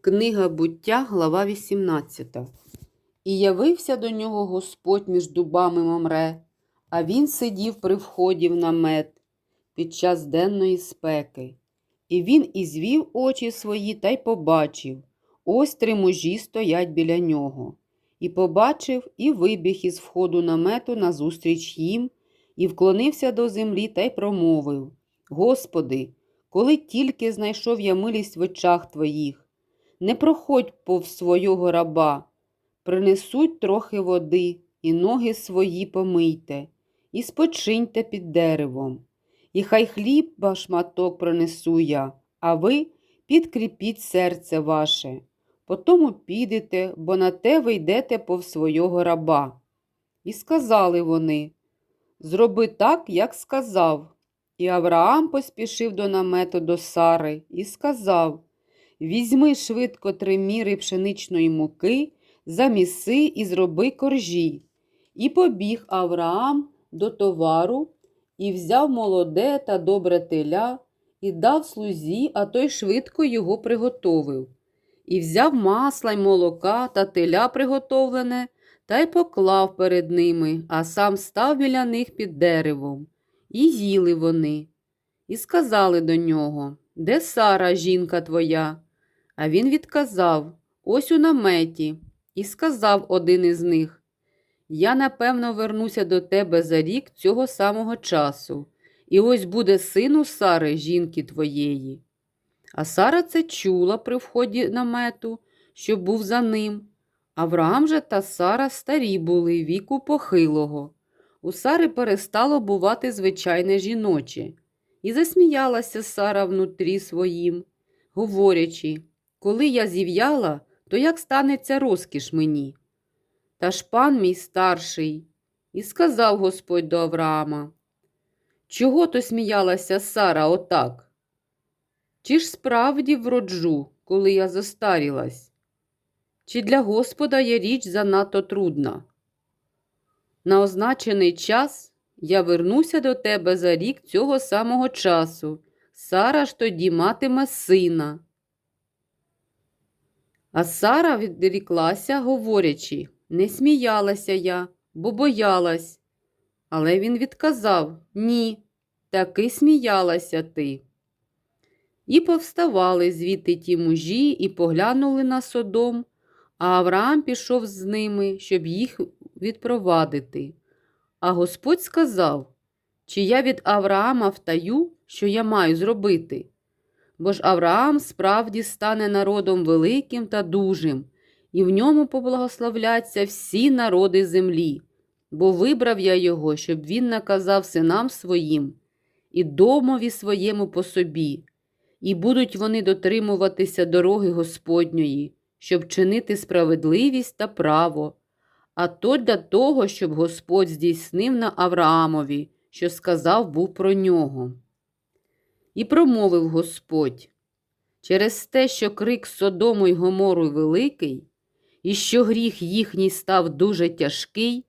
Книга буття, глава 18. І явився до нього Господь між дубами Мамре, а він сидів при вході в намет під час денної спеки. І він ізвів очі свої та й побачив ось три мужі стоять біля нього. І побачив, і вибіг із входу намету назустріч їм, і вклонився до землі та й промовив: Господи, коли тільки знайшов я милість в очах твоїх, не проходь повз свого раба, принесуть трохи води, і ноги свої помийте, і спочиньте під деревом. І хай хліба шматок принесу я, а ви підкріпіть серце ваше. Потому підете, бо на те ви йдете повз свого раба. І сказали вони Зроби так, як сказав. І Авраам поспішив до намету до Сари і сказав Візьми швидко три міри пшеничної муки, заміси і зроби коржі. І побіг Авраам до товару, і взяв молоде та добре теля, і дав слузі, а той швидко його приготовив. І взяв масла й молока та теля приготовлене, та й поклав перед ними, а сам став біля них під деревом. І їли вони. І сказали до нього Де Сара, жінка твоя? А він відказав Ось у наметі. І сказав один із них Я напевно вернуся до тебе за рік цього самого часу, і ось буде син у Сари, жінки твоєї. А Сара це чула при вході намету, що був за ним. Авраам же та Сара старі були віку похилого. У Сари перестало бувати звичайне жіноче, і засміялася Сара внутрі своїм, говорячи коли я зів'яла, то як станеться розкіш мені? Та ж пан мій старший, і сказав Господь до Авраама, чого то сміялася Сара отак? Чи ж справді вроджу, коли я застарілась? Чи для Господа є річ занадто трудна? На означений час я вернуся до тебе за рік цього самого часу. Сара ж тоді матиме сина. А Сара відріклася, говорячи, не сміялася я, бо боялась. Але він відказав ні, таки сміялася ти. І повставали звідти ті мужі і поглянули на содом, а Авраам пішов з ними, щоб їх відпровадити. А Господь сказав, чи я від Авраама втаю, що я маю зробити? Бо ж Авраам справді стане народом великим та дужим, і в ньому поблагословляться всі народи землі, бо вибрав я його, щоб він наказав синам своїм і домові своєму по собі, і будуть вони дотримуватися дороги Господньої, щоб чинити справедливість та право, а то для того, щоб Господь здійснив на Авраамові, що сказав був про нього. І промовив Господь через те, що крик Содому й Гомору великий, і що гріх їхній став дуже тяжкий,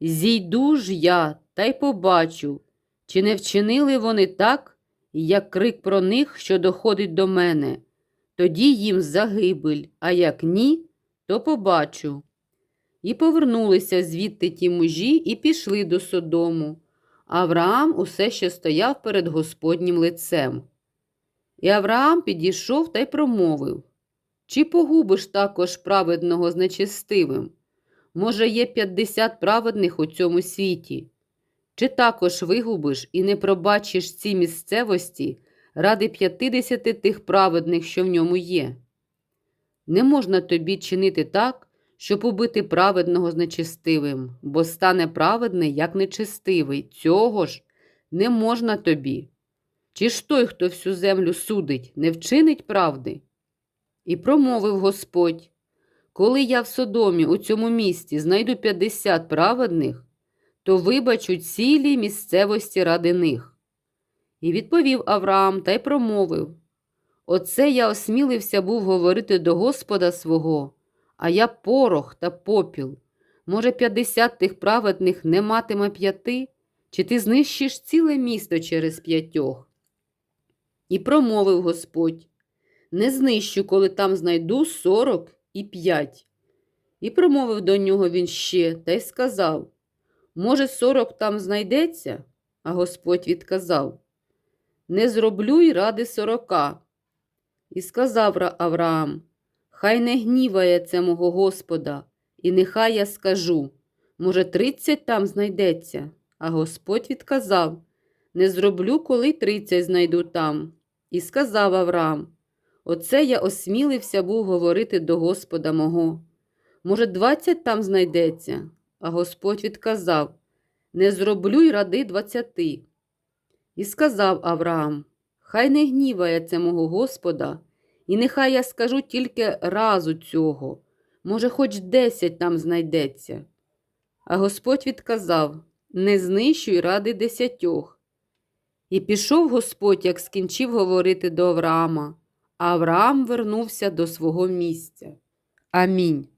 зійду ж я та й побачу, чи не вчинили вони так, як крик про них, що доходить до мене, тоді їм загибель, а як ні, то побачу. І повернулися звідти ті мужі і пішли до Содому. Авраам усе ще стояв перед Господнім лицем. І Авраам підійшов та й промовив Чи погубиш також праведного з нечестивим? Може, є п'ятдесят праведних у цьому світі? Чи також вигубиш і не пробачиш ці місцевості ради п'ятдесяти тих праведних, що в ньому є? Не можна тобі чинити так, щоб убити праведного з нечестивим, бо стане праведний, як нечестивий. Цього ж не можна тобі. Чи ж той, хто всю землю судить, не вчинить правди? І промовив Господь коли я в Содомі у цьому місті знайду п'ятдесят праведних, то вибачу цілі місцевості ради них. І відповів Авраам та й промовив Оце я осмілився був говорити до Господа свого а я порох та попіл. Може, п'ятдесят тих праведних не матиме п'яти, чи ти знищиш ціле місто через п'ятьох? І промовив Господь Не знищу, коли там знайду сорок і п'ять. І промовив до нього він ще та й сказав Може, сорок там знайдеться? А Господь відказав Не зроблю й ради сорока. І сказав Авраам Хай не гніває це мого Господа, і нехай я скажу може, тридцять там знайдеться. А Господь відказав Не зроблю, коли тридцять знайду там. І сказав Авраам Оце я осмілився був говорити до Господа мого. Може, двадцять там знайдеться? А Господь відказав Не зроблю й ради двадцяти. І сказав Авраам Хай не гніває це мого Господа, і нехай я скажу тільки разу цього, може, хоч десять там знайдеться. А Господь відказав Не знищуй ради десятьох. І пішов Господь, як скінчив говорити до Авраама, а Авраам вернувся до свого місця. Амінь.